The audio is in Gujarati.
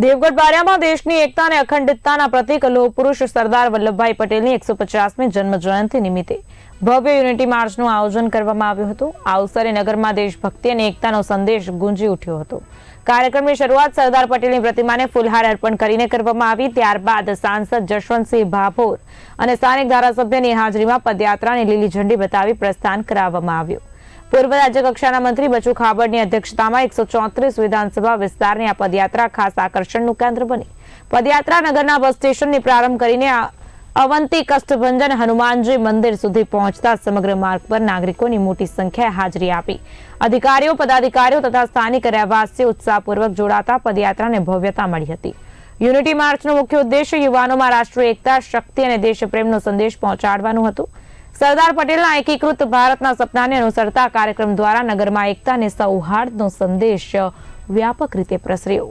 દેવગઢ બારિયામાં દેશની એકતા અને અખંડિતતાના પ્રતિક લોહ પુરુષ સરદાર વલ્લભભાઈ પટેલની એકસો પચાસમી જન્મ જયંતિ નિમિત્તે ભવ્ય યુનિટી માર્ચનું આયોજન કરવામાં આવ્યું હતું. આ અવસરે નગરમાં દેશભક્તિ અને એકતાનો સંદેશ ગુંજી ઉઠ્યો હતો. કાર્યક્રમની શરૂઆત સરદાર પટેલની પ્રતિમાને ફૂલહાર અર્પણ કરીને કરવામાં આવી. ત્યારબાદ સાંસદ જશવંતસિંહ ભાભોર અને સ્થાનિક ધારાસભ્યની હાજરીમાં પદયાત્રાને લીલી ઝંડી બતાવી પ્રસ્થાન કરાવવામાં આવ્યું. પૂર્વ રાજ્ય કક્ષાના મંત્રી બચુ ખાબડની અધ્યક્ષતામાં એકસો ચોત્રીસ વિધાનસભા વિસ્તારની આ પદયાત્રા ખાસ આકર્ષણનું કેન્દ્ર બની. પદયાત્રા નગરના બસ સ્ટેશનની પ્રારંભ કરીને અવંતી કષ્ટભંજન હનુમાનજી મંદિર સુધી પહોંચતા સમગ્ર માર્ગ પર નાગરિકોની મોટી સંખ્યાએ હાજરી આપી. અધિકારીઓ, પદાધિકારીઓ તથા સ્થાનિક રહેવાસીઓ ઉત્સાહપૂર્વક જોડાતા પદયાત્રાને ભવ્યતા મળી હતી. યુનિટી માર્ચનો મુખ્ય ઉદ્દેશ યુવાનોમાં રાષ્ટ્રીય એકતા, શક્તિ અને દેશપ્રેમનો સંદેશ પહોંચાડવાનું હતું. સરદાર પટેલના એકીકૃત ભારતના સપનાને અનુસરતા કાર્યક્રમ દ્વારા નગરમાં એકતા અને સૌહાર્દનો સંદેશ વ્યાપક રીતે પ્રસર્યો.